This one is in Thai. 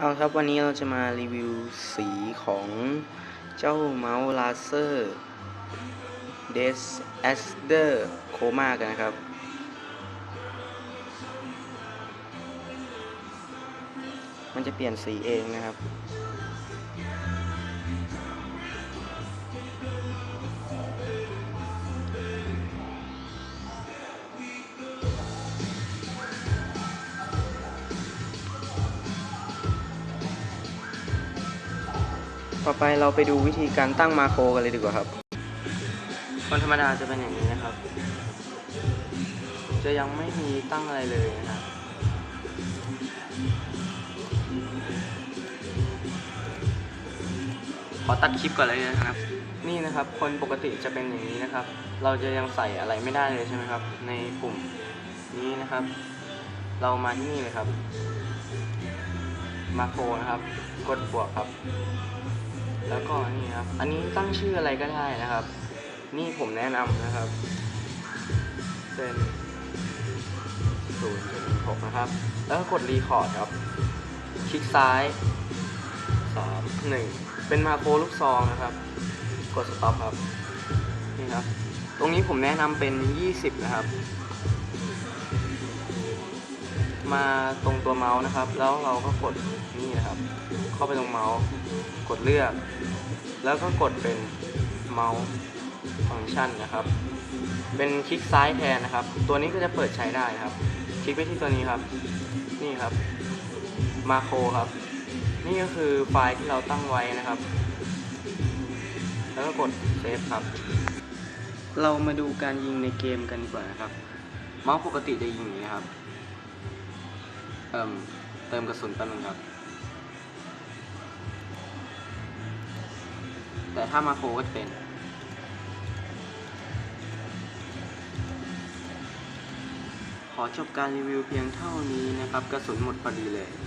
เอาครับวันนี้เราจะมารีวิวสีของเจ้าเมาส์ลาเซอร์ d e สเอสเดอร์โคมากันนะครับ มันจะเปลี่ยนสีเองนะครับ ต่อไปเราไปดูวิธีการตั้งมาโครกันเลยดีกว่าครับ คนธรรมดาจะเป็นอย่างนี้นะครับ จะยังไม่มีตั้งอะไรเลยนะครับขอตัดคลิปก่อนเลยนะครับ นี่นะครับ คนปกติจะเป็นอย่างนี้นะครับ เราจะยังใส่อะไรไม่ได้เลยใช่ไหมครับ ในปุ่มนี้นะครับ เรามาที่นี่เลยครับ มาโครนะครับ กดบวกครับ แล้วก็นี่ครับ อันนี้ตั้งชื่ออะไรก็ได้นะครับ นี่ผมแนะนำนะครับ เป็น0 6นะครับ แล้วก็กดรีคอร์ดครับ คลิกซ้าย3 1เป็นมาโครลูกซองนะครับ กดสต็อปครับ นี่ครับ ตรงนี้ผมแนะนำเป็น 20 นะครับ มาตรงตัวเมาส์นะครับ แล้วเราก็กดนี่นะครับ เข้าไปตรงเมาส์กดเลือก แล้วก็กดเป็นเมาส์ฟังก์ชันนะครับ เป็นคลิกซ้ายแทนนะครับ ตัวนี้ก็จะเปิดใช้ได้ครับ คลิกไปที่ตัวนี้ครับ นี่ครับมาโครครับ นี่ก็คือไฟล์ที่เราตั้งไว้นะครับ แล้วก็กดเซฟครับ เรามาดูการยิงในเกมกันดีกว่านะครับ เมาส์ปกติจะยิงอย่างนี้นะครับ เอิ่มเติมกระสุนแป๊บนึงครับ แต่ถ้ามาโคก็จะเป็น ขอจบการรีวิวเพียงเท่านี้นะครับ กระสุนหมดพอดีเลย